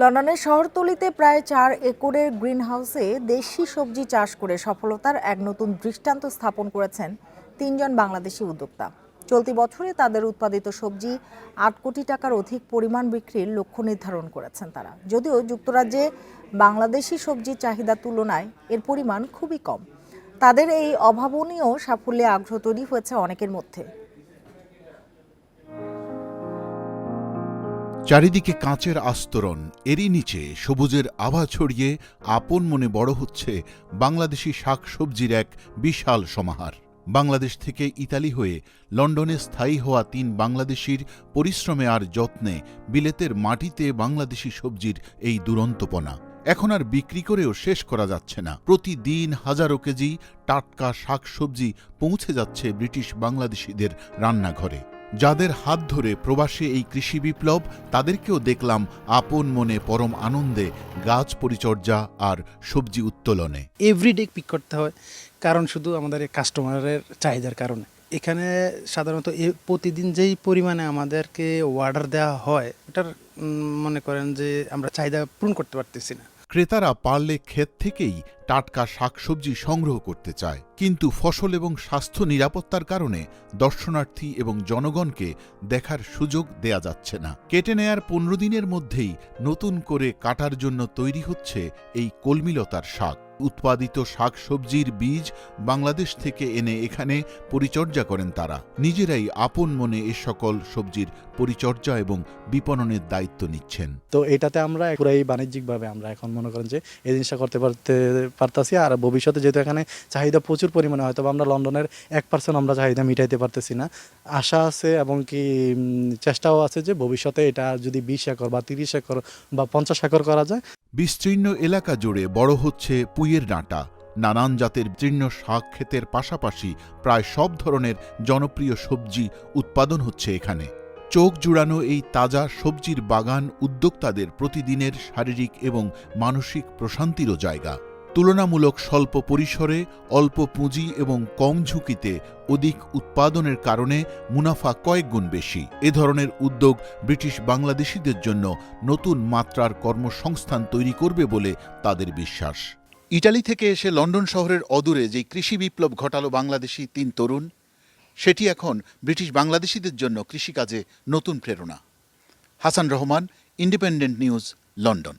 লন্ডনের শহরতলিতে প্রায় চার একরের গ্রিনহাউসে দেশি সবজি চাষ করে সফলতার এক নতুন দৃষ্টান্ত স্থাপন করেছেন তিনজন বাংলাদেশি উদ্যোক্তা। চলতি বছরে তাদের উৎপাদিত সবজি আট কোটি টাকার অধিক পরিমাণ বিক্রির লক্ষ্য নির্ধারণ করেছেন তারা। যদিও যুক্তরাজ্যে বাংলাদেশি সবজির চাহিদার তুলনায় এর পরিমাণ খুবই কম। তাদের এই অভাবনীয় সাফল্যে আগ্রহ তৈরি হয়েছে অনেকের মধ্যে। চারিদিকে কাঁচের আস্তরণ, এরই নিচে সবুজের আভা ছড়িয়ে আপন মনে বড় হচ্ছে বাংলাদেশি শাকসবজির এক বিশাল সমাহার। বাংলাদেশ থেকে ইতালি হয়ে লন্ডনে স্থায়ী হওয়া তিন বাংলাদেশির পরিশ্রমে আর যত্নে বিলেতের মাটিতে বাংলাদেশি সবজির এই দুরন্তপনা। এখন আর বিক্রি করেও শেষ করা যাচ্ছে না। প্রতিদিন হাজারো কেজি টাটকা শাকসবজি পৌঁছে যাচ্ছে ব্রিটিশ বাংলাদেশিদের রান্নাঘরে। যাদের হাত ধরে প্রবাসে এই কৃষি বিপ্লব তাদেরকেও দেখলাম আপন মনে পরম আনন্দে গাছ পরিচর্যা আর সবজি উত্তোলনে। এভরিডে পিক করতে হয় কারণ শুধু আমাদের কাস্টমারের চাহিদার কারণে। এখানে সাধারণত প্রতিদিন যেই পরিমাণে আমাদেরকে অর্ডার দেওয়া হয় ওটার মনে করেন যে আমরা চাহিদা পূরণ করতে পারতেছি না। ক্রেতারা পারলে ক্ষেত থেকেই টাটকা শাকসবজি সংগ্রহ করতে চায়। কিন্তু ফসল এবং স্বাস্থ্য নিরাপত্তার কারণে দর্শনার্থী এবং জনগণকে দেখার সুযোগ দেয়া যাচ্ছে না। কেটে নেয়ার পনেরো দিনের মধ্যেই নতুন করে কাটার জন্য তৈরি হচ্ছে এই কলমিলতার শাক। উৎপাদিত শাকসবজির বীজ বাংলাদেশ থেকে এনে এখানে পরিচর্যা করেন তারা। নিজেরাই আপন মনে এ সকল সবজির পরিচর্যা এবং বিপণনের দায়িত্ব নিচ্ছেন। তো এটাতে আমরা বাণিজ্যিকভাবে আমরা এখন মনে করেন যে এই জিনিসটা করতে পারতে পারতাছি, আর ভবিষ্যতে যেহেতু এখানে চাহিদা প্রচুর পরিমাণে, হয়তো আমরা লন্ডনের এক পার্সেন্ট আমরা চাহিদা মিটাইতে পারতেছি না। আশা আছে এবং কি চেষ্টাও আছে যে ভবিষ্যতে এটা যদি বিশ একর বা তিরিশ একর বা পঞ্চাশ একর করা যায়। বিস্তীর্ণ এলাকা জুড়ে বড় হচ্ছে পুইয়ের ডাঁটা। নানান জাতের জীর্ণ শাক ক্ষেতের পাশাপাশি প্রায় সব ধরনের জনপ্রিয় সবজি উৎপাদন হচ্ছে এখানে। চোখ জুড়ানো এই তাজা সবজির বাগান উদ্যোক্তাদের প্রতিদিনের শারীরিক এবং মানসিক প্রশান্তিরও জায়গা। তুলনামূলক স্বল্প পরিসরে, অল্প পুঁজি এবং কম ঝুঁকিতে অধিক উৎপাদনের কারণে মুনাফা কয়েক গুণ বেশি। এ ধরনের উদ্যোগ ব্রিটিশ বাংলাদেশিদের জন্য নতুন মাত্রার কর্মসংস্থান তৈরি করবে বলে তাদের বিশ্বাস। ইটালি থেকে এসে লন্ডন শহরের অদূরে যে কৃষি বিপ্লব ঘটালো বাংলাদেশি তিন তরুণ, সেটি এখন ব্রিটিশ বাংলাদেশিদের জন্য কৃষিকাজে নতুন প্রেরণা। Hasan Rahman, independent news, London.